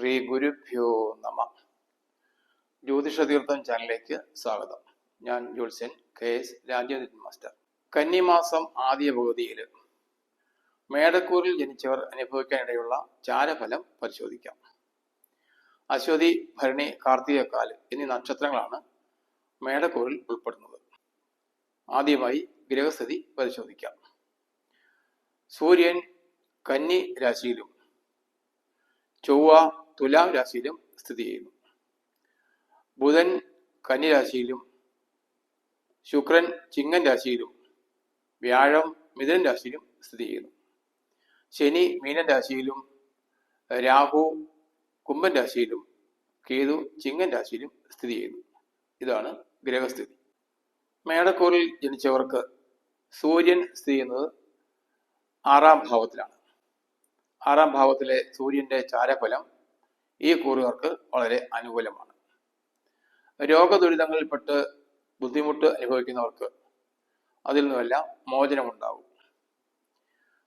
ശ്രീ ഗുരുഭ്യോ നമ. ജ്യോതിഷ തീർത്ഥം ചാനലിലേക്ക് സ്വാഗതം. ഞാൻ ജ്യോത്സ്യൻ കെ എസ് രാജേന്ദ്രൻ മാസ്റ്റർ. കന്നിമാസം ആദ്യ പകുതിയിൽ മേടക്കൂറിൽ ജനിച്ചവർ അനുഭവിക്കാനിടയുള്ള ചാരഫലം പരിശോധിക്കാം. അശ്വതി ഭരണി കാർത്തികക്കാൽ എന്നീ നക്ഷത്രങ്ങളാണ് മേടക്കൂറിൽ ഉൾപ്പെടുന്നത്. ആദ്യമായി ഗ്രഹസ്ഥിതി പരിശോധിക്കാം. സൂര്യൻ കന്നി രാശിയിലും ചൊവ്വ തുലാം രാശിയിലും സ്ഥിതി ചെയ്യുന്നു. ബുധൻ കന്നിരാശിയിലും ശുക്രൻ ചിങ്ങൻ രാശിയിലും വ്യാഴം മിഥുനൻ രാശിയിലും സ്ഥിതി ചെയ്യുന്നു. ശനി മീനൻ രാശിയിലും രാഹു കുംഭൻ രാശിയിലും കേതു ചിങ്ങൻ രാശിയിലും സ്ഥിതി ചെയ്യുന്നു. ഇതാണ് ഗ്രഹസ്ഥിതി. മേടക്കൂറിൽ ജനിച്ചവർക്ക് സൂര്യൻ സ്ഥിതി ചെയ്യുന്നത് ആറാം ഭാവത്തിലാണ്. ആറാം ഭാവത്തിലെ സൂര്യന്റെ ചാരഫലം ഈ കൂറുകാർക്ക് വളരെ അനുകൂലമാണ്. രോഗദുരിതങ്ങളിൽപ്പെട്ട് ബുദ്ധിമുട്ട് അനുഭവിക്കുന്നവർക്ക് അതിൽ നിന്നുമെല്ലാം മോചനമുണ്ടാവും.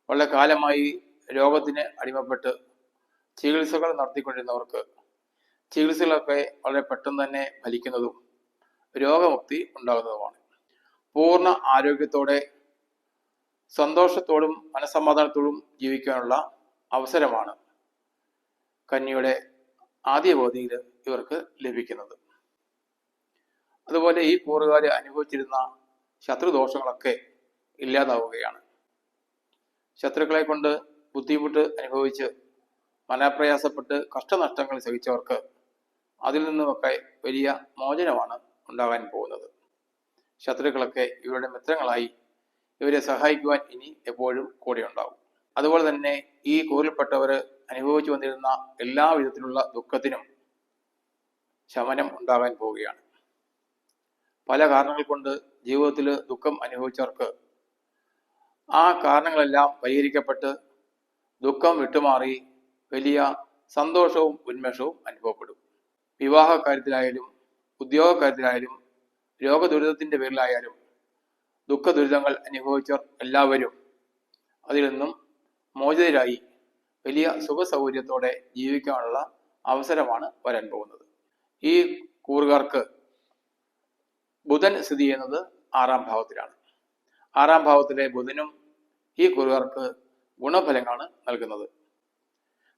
വളരെ കാലമായി രോഗത്തിന് അടിമപ്പെട്ട് ചികിത്സകൾ നടത്തിക്കൊണ്ടിരുന്നവർക്ക് ചികിത്സകളൊക്കെ വളരെ പെട്ടെന്ന് തന്നെ ഫലിക്കുന്നതും രോഗമുക്തി ഉണ്ടാകുന്നതുമാണ്. പൂർണ ആരോഗ്യത്തോടെ സന്തോഷത്തോടും മനസമാധാനത്തോടും ജീവിക്കാനുള്ള അവസരമാണ് കന്യയുടെ ആദ്യ ബോധിയിൽ ഇവർക്ക് ലഭിക്കുന്നത്. അതുപോലെ ഈ കൂറുകാർ അനുഭവിച്ചിരുന്ന ശത്രുദോഷങ്ങളൊക്കെ ഇല്ലാതാവുകയാണ്. ശത്രുക്കളെ കൊണ്ട് ബുദ്ധിമുട്ട് അനുഭവിച്ച് മനപ്രയാസപ്പെട്ട് കഷ്ടനഷ്ടങ്ങൾ സഹിച്ചവർക്ക് അതിൽ നിന്നുമൊക്കെ വലിയ മോചനമാണ് ഉണ്ടാകാൻ പോകുന്നത്. ശത്രുക്കളൊക്കെ ഇവരുടെ മിത്രങ്ങളായി ഇവരെ സഹായിക്കുവാൻ ഇനി എപ്പോഴും കൂടെ ഉണ്ടാവും അതുപോലെ തന്നെ ഈ കൂറിൽപ്പെട്ടവർ അനുഭവിച്ചു വന്നിരുന്ന എല്ലാ വിധത്തിലുള്ള ദുഃഖത്തിനും ശമനം ഉണ്ടാകാൻ പോവുകയാണ്. പല കാരണങ്ങൾ കൊണ്ട് ജീവിതത്തിൽ ദുഃഖം അനുഭവിച്ചവർക്ക് ആ കാരണങ്ങളെല്ലാം പരിഹരിക്കപ്പെട്ട് ദുഃഖം വിട്ടുമാറി വലിയ സന്തോഷവും ഉന്മേഷവും അനുഭവപ്പെടും. വിവാഹ കാര്യത്തിലായാലും ഉദ്യോഗ കാര്യത്തിലായാലും രോഗദുരിതത്തിന്റെ പേരിലായാലും ദുഃഖ ദുരിതങ്ങൾ അനുഭവിച്ചവർ എല്ലാവരും അതിൽ നിന്നും മോചിതരായി വലിയ സുഖ സൗകര്യത്തോടെ ജീവിക്കാനുള്ള അവസരമാണ് വരാൻ പോകുന്നത്. ഈ കൂറുകാർക്ക് ബുധൻ സ്ഥിതി ചെയ്യുന്നത് ആറാം ഭാവത്തിലാണ്. ആറാം ഭാവത്തിലെ ബുധനും ഈ കൂറുകാർക്ക് ഗുണഫലങ്ങളാണ് നൽകുന്നത്.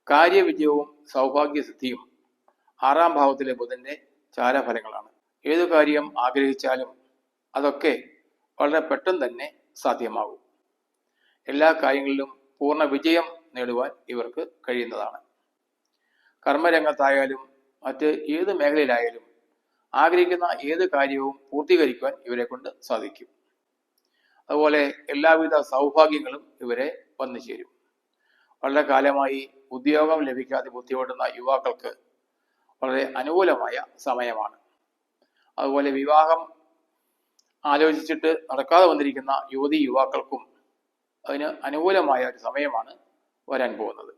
കാര്യവിജയവും സൗഭാഗ്യസിദ്ധിയും ആറാം ഭാവത്തിലെ ബുധന്റെ ചാരഫലങ്ങളാണ്. ഏതു കാര്യം ആഗ്രഹിച്ചാലും അതൊക്കെ വളരെ പെട്ടെന്ന് തന്നെ സാധ്യമാകും. എല്ലാ കാര്യങ്ങളിലും പൂർണ വിജയം നേടുവാൻ ഇവർക്ക് കഴിയുന്നതാണ്. കർമ്മരംഗത്തായാലും മറ്റ് ഏത് മേഖലയിലായാലും ആഗ്രഹിക്കുന്ന ഏത് കാര്യവും പൂർത്തീകരിക്കുവാൻ ഇവരെ കൊണ്ട് സാധിക്കും. അതുപോലെ എല്ലാവിധ സൗഭാഗ്യങ്ങളും ഇവരെ വന്നു ചേരും. വളരെ കാലമായി ഉദ്യോഗം ലഭിക്കാതെ ബുദ്ധിമുട്ടുന്ന യുവാക്കൾക്ക് വളരെ അനുകൂലമായ സമയമാണ്. അതുപോലെ വിവാഹം ആലോചിച്ചിട്ട് നടക്കാതെ വന്നിരിക്കുന്ന യുവതി യുവാക്കൾക്കും അതിന് അനുകൂലമായ ഒരു സമയമാണ് വരാൻ പോകുന്നത്.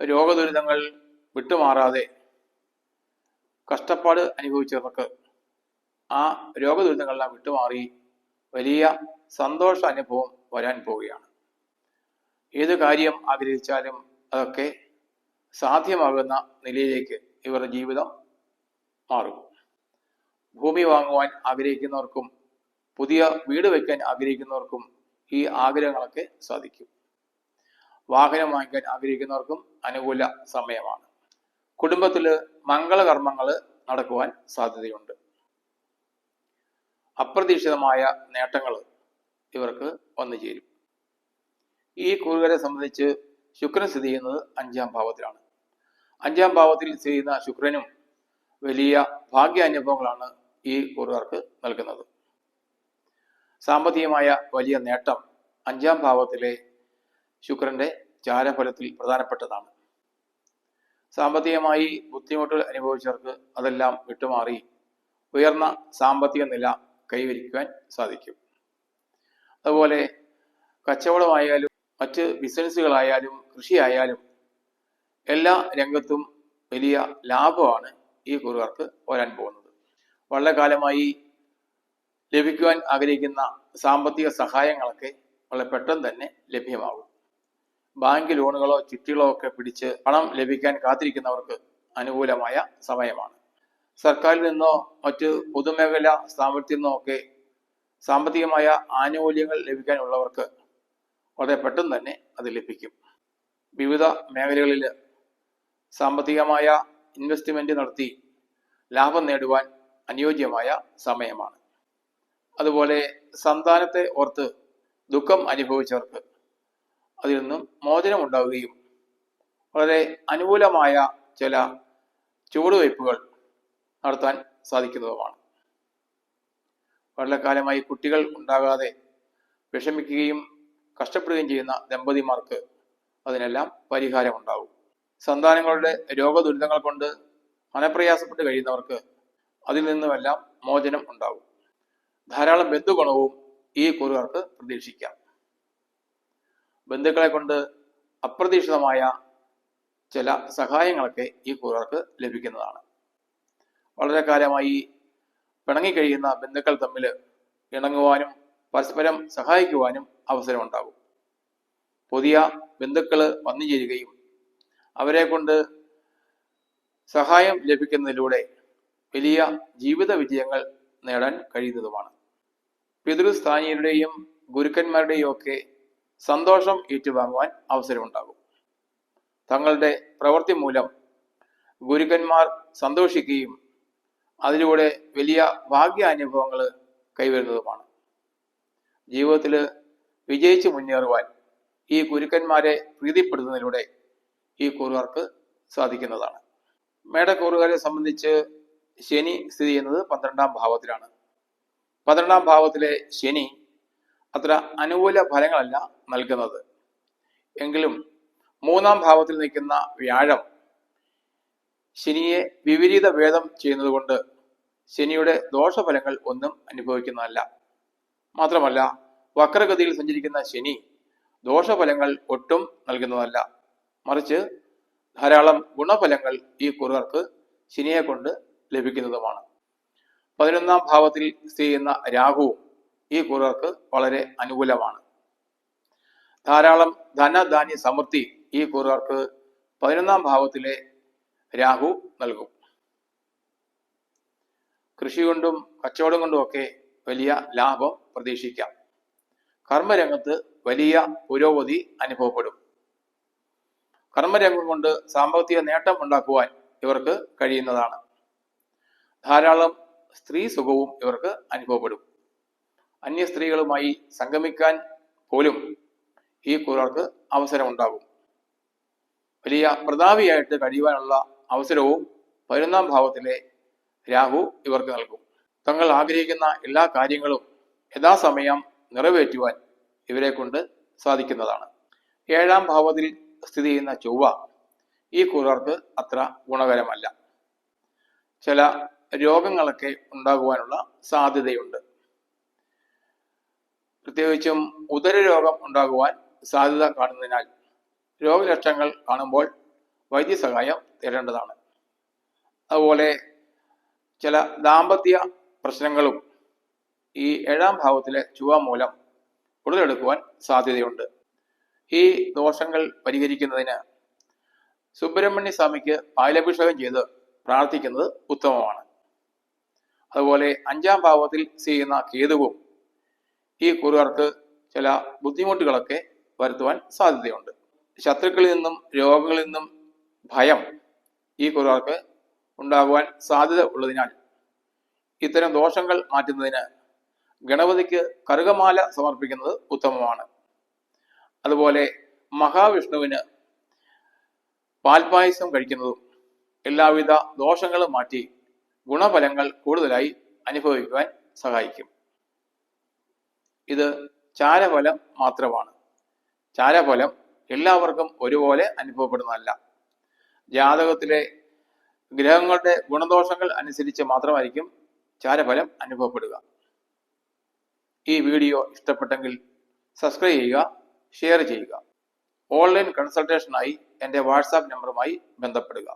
രോഗദുരിതങ്ങൾ വിട്ടുമാറാതെ കഷ്ടപ്പാട് അനുഭവിച്ചവർക്ക് ആ രോഗദുരിതങ്ങളെല്ലാം വിട്ടുമാറി വലിയ സന്തോഷ അനുഭവം വരാൻ പോവുകയാണ്. ഏത് കാര്യം ആഗ്രഹിച്ചാലും അതൊക്കെ സാധ്യമാകുന്ന നിലയിലേക്ക് ഇവരുടെ ജീവിതം മാറും. ഭൂമി വാങ്ങുവാൻ ആഗ്രഹിക്കുന്നവർക്കും പുതിയ വീട് വയ്ക്കാൻ ആഗ്രഹിക്കുന്നവർക്കും ഈ ആഗ്രഹങ്ങളൊക്കെ സാധിക്കും. വാഹനം വാങ്ങിക്കാൻ ആഗ്രഹിക്കുന്നവർക്കും അനുകൂല സമയമാണ്. കുടുംബത്തിൽ മംഗളകർമ്മങ്ങൾ നടക്കുവാൻ സാധ്യതയുണ്ട്. അപ്രതീക്ഷിതമായ നേട്ടങ്ങൾ ഇവർക്ക് വന്നു ചേരും. ഈ കൂറുകാരെ സംബന്ധിച്ച് ശുക്രൻ സ്ഥിതി ചെയ്യുന്നത് അഞ്ചാം ഭാവത്തിലാണ്. അഞ്ചാം ഭാവത്തിൽ സ്ഥിതി ചെയ്യുന്ന ശുക്രനും വലിയ ഭാഗ്യാനുഭവങ്ങളാണ് ഈ കൂറുകാർക്ക് നൽകുന്നത്. സാമ്പത്തികമായ വലിയ നേട്ടം അഞ്ചാം ഭാവത്തിലെ ശുക്രന്റെ ചാരഫലത്തിൽ പ്രധാനപ്പെട്ടതാണ്. സാമ്പത്തികമായി ബുദ്ധിമുട്ടുകൾ അനുഭവിച്ചവർക്ക് അതെല്ലാം വിട്ടുമാറി ഉയർന്ന സാമ്പത്തിക നില കൈവരിക്കുവാൻ സാധിക്കും. അതുപോലെ കച്ചവടമായാലും മറ്റ് ബിസിനസ്സുകളായാലും കൃഷിയായാലും എല്ലാ രംഗത്തും വലിയ ലാഭമാണ് ഈ കുറുകാർക്ക് വരാൻ പോകുന്നത്. വളരെ കാലമായി ലഭിക്കുവാൻ ആഗ്രഹിക്കുന്ന സാമ്പത്തിക സഹായങ്ങളൊക്കെ വളരെ പെട്ടെന്ന് തന്നെ ലഭ്യമാകും. ബാങ്ക് ലോണുകളോ ചിട്ടികളോ ഒക്കെ പിടിച്ച് പണം ലഭിക്കാൻ കാത്തിരിക്കുന്നവർക്ക് അനുകൂലമായ സമയമാണ്. സർക്കാരിൽ നിന്നോ മറ്റ് പൊതുമേഖല സ്ഥാപനത്തിൽ നിന്നോ ഒക്കെ സാമ്പത്തികമായ ആനുകൂല്യങ്ങൾ ലഭിക്കാനുള്ളവർക്ക് വളരെ പെട്ടെന്ന് തന്നെ അത് ലഭിക്കും. വിവിധ മേഖലകളിൽ സാമ്പത്തികമായ ഇൻവെസ്റ്റ്മെന്റ് നടത്തി ലാഭം നേടുവാൻ അനുയോജ്യമായ സമയമാണ്. അതുപോലെ സന്താനത്തെ ഓർത്ത് ദുഃഖം അനുഭവിച്ചവർക്ക് അതിൽ നിന്നും മോചനം ഉണ്ടാവുകയും വളരെ അനുകൂലമായ ചില ചുവടുവയ്പ്പുകൾ നടത്താൻ സാധിക്കുന്നതുമാണ്. വളരെ കാലമായി കുട്ടികൾ ഉണ്ടാകാതെ വിഷമിക്കുകയും കഷ്ടപ്പെടുകയും ചെയ്യുന്ന ദമ്പതിമാർക്ക് അതിനെല്ലാം പരിഹാരമുണ്ടാവും സന്താനങ്ങളുടെ രോഗദുരിതങ്ങൾ കൊണ്ട് മനപ്രയാസപ്പെട്ട് കഴിയുന്നവർക്ക് അതിൽ നിന്നുമെല്ലാം മോചനം ഉണ്ടാവും ധാരാളം ബന്ധുഗുണവും ഈ കുറുകാർക്ക് പ്രതീക്ഷിക്കാം. ബന്ധുക്കളെ കൊണ്ട് അപ്രതീക്ഷിതമായ ചില സഹായങ്ങളൊക്കെ ഈ കൂറർക്ക് ലഭിക്കുന്നതാണ്. വളരെ കാലമായി പിണങ്ങിക്കഴിയുന്ന ബന്ധുക്കൾ തമ്മിൽ ഇണങ്ങുവാനും പരസ്പരം സഹായിക്കുവാനും അവസരമുണ്ടാകും. പുതിയ ബന്ധുക്കൾ വന്നു ചേരുകയും അവരെ കൊണ്ട് സഹായം ലഭിക്കുന്നതിലൂടെ വലിയ ജീവിത വിജയങ്ങൾ നേടാൻ കഴിയുന്നതുമാണ്. പിതൃസ്ഥാനീയരുടെയും ഗുരുക്കന്മാരുടെയും ഒക്കെ സന്തോഷം ഏറ്റുവാങ്ങുവാൻ അവസരമുണ്ടാകും. തങ്ങളുടെ പ്രവൃത്തി മൂലം ഗുരുക്കന്മാർ സന്തോഷിക്കുകയും അതിലൂടെ വലിയ ഭാഗ്യാനുഭവങ്ങൾ കൈവരുന്നതുമാണ്. ജീവിതത്തിൽ വിജയിച്ചു മുന്നേറുവാൻ ഈ ഗുരുക്കന്മാരെ പ്രീതിപ്പെടുത്തുന്നതിലൂടെ ഈ കൂറുകാർക്ക് സാധിക്കുന്നതാണ്. മേടക്കൂറുകാരെ സംബന്ധിച്ച് ശനി സ്ഥിതി ചെയ്യുന്നത് പന്ത്രണ്ടാം ഭാവത്തിലാണ്. പന്ത്രണ്ടാം ഭാവത്തിലെ ശനി അത്ര അനുകൂല ഫലങ്ങളല്ല നൽകുന്നത്. എങ്കിലും മൂന്നാം ഭാവത്തിൽ നിൽക്കുന്ന വ്യാഴം ശനിയെ വിപരീത ഭേദം ചെയ്യുന്നത് കൊണ്ട് ശനിയുടെ ദോഷഫലങ്ങൾ ഒന്നും അനുഭവിക്കുന്നതല്ല. മാത്രമല്ല വക്രഗതിയിൽ സഞ്ചരിക്കുന്ന ശനി ദോഷഫലങ്ങൾ ഒട്ടും നൽകുന്നതല്ല. മറിച്ച് ധാരാളം ഗുണഫലങ്ങൾ ഈ കുറുകർക്ക് ശനിയെ കൊണ്ട് ലഭിക്കുന്നതുമാണ്. പതിനൊന്നാം ഭാവത്തിൽ സ്ഥിതി ചെയ്യുന്ന രാഹുവും ഈ കുറവർക്ക് വളരെ അനുകൂലമാണ്. ധാരാളം ധനധാന്യ സമൃദ്ധി ഈ കുറവർക്ക് പതിനൊന്നാം ഭാവത്തിലെ രാഹു നൽകും. കൃഷി കൊണ്ടും കച്ചവടം കൊണ്ടും ഒക്കെ വലിയ ലാഭം പ്രതീക്ഷിക്കാം. കർമ്മരംഗത്ത് വലിയ പുരോഗതി അനുഭവപ്പെടും. കർമ്മരംഗം കൊണ്ട് സാമ്പത്തിക നേട്ടം ഉണ്ടാക്കുവാൻ ഇവർക്ക് കഴിയുന്നതാണ്. ധാരാളം സ്ത്രീ സുഖവും ഇവർക്ക് അനുഭവപ്പെടും. അന്യ സ്ത്രീകളുമായി സംഗമിക്കാൻ പോലും ഈ കുറവർക്ക് അവസരമുണ്ടാകും. വലിയ പ്രതാപിയായിട്ട് കഴിയുവാനുള്ള അവസരവും പതിനൊന്നാം ഭാവത്തിലെ രാഹു ഇവർക്ക് നൽകും. തങ്ങൾ ആഗ്രഹിക്കുന്ന എല്ലാ കാര്യങ്ങളും യഥാസമയം നിറവേറ്റുവാൻ ഇവരെ കൊണ്ട് സാധിക്കുന്നതാണ്. ഏഴാം ഭാവത്തിൽ സ്ഥിതി ചെയ്യുന്ന ചൊവ്വ ഈ കുറവർക്ക് അത്ര ഗുണകരമല്ല. ചില രോഗങ്ങളൊക്കെ ഉണ്ടാകുവാനുള്ള സാധ്യതയുണ്ട്. പ്രത്യേകിച്ചും ഉദരരോഗം ഉണ്ടാകുവാൻ സാധ്യത കാണുന്നതിനാൽ രോഗലക്ഷണങ്ങൾ കാണുമ്പോൾ വൈദ്യസഹായം തേടേണ്ടതാണ്. അതുപോലെ ചില ദാമ്പത്യ പ്രശ്നങ്ങളും ഈ ഏഴാം ഭാവത്തിലെ ചുവ മൂലം ഉടലെടുക്കുവാൻ സാധ്യതയുണ്ട്. ഈ ദോഷങ്ങൾ പരിഹരിക്കുന്നതിന് സുബ്രഹ്മണ്യ സ്വാമിക്ക് പാലഭിഷേകം ചെയ്ത് പ്രാർത്ഥിക്കുന്നത് ഉത്തമമാണ്. അതുപോലെ അഞ്ചാം ഭാവത്തിൽ ചെയ്യുന്ന കേതുവും ഈ കുറുകാർക്ക് ചില ബുദ്ധിമുട്ടുകളൊക്കെ വരുത്തുവാൻ സാധ്യതയുണ്ട്. ശത്രുക്കളിൽ നിന്നും രോഗങ്ങളിൽ നിന്നും ഭയം ഈ കുറുകാർക്ക് ഉണ്ടാകുവാൻ സാധ്യത ഉള്ളതിനാൽ ഇത്തരം ദോഷങ്ങൾ മാറ്റുന്നതിന് ഗണപതിക്ക് കറുകമാല സമർപ്പിക്കുന്നത് ഉത്തമമാണ്. അതുപോലെ മഹാവിഷ്ണുവിന് പാൽപായസം കഴിക്കുന്നതും എല്ലാവിധ ദോഷങ്ങളും മാറ്റി ഗുണഫലങ്ങൾ കൂടുതലായി അനുഭവിക്കുവാൻ സഹായിക്കും. ഇത് ചാരഫലം മാത്രമാണ്. ചാരഫലം എല്ലാവർക്കും ഒരുപോലെ അനുഭവപ്പെടുന്നതല്ല. ജാതകത്തിലെ ഗ്രഹങ്ങളുടെ ഗുണദോഷങ്ങൾ അനുസരിച്ച് മാത്രമായിരിക്കും ചാരഫലം അനുഭവപ്പെടുക. ഈ വീഡിയോ ഇഷ്ടപ്പെട്ടെങ്കിൽ സബ്സ്ക്രൈബ് ചെയ്യുക ഷെയർ ചെയ്യുക. ഓൺലൈൻ കൺസൾട്ടേഷനായി എന്റെ വാട്സാപ്പ് നമ്പറുമായി ബന്ധപ്പെടുക.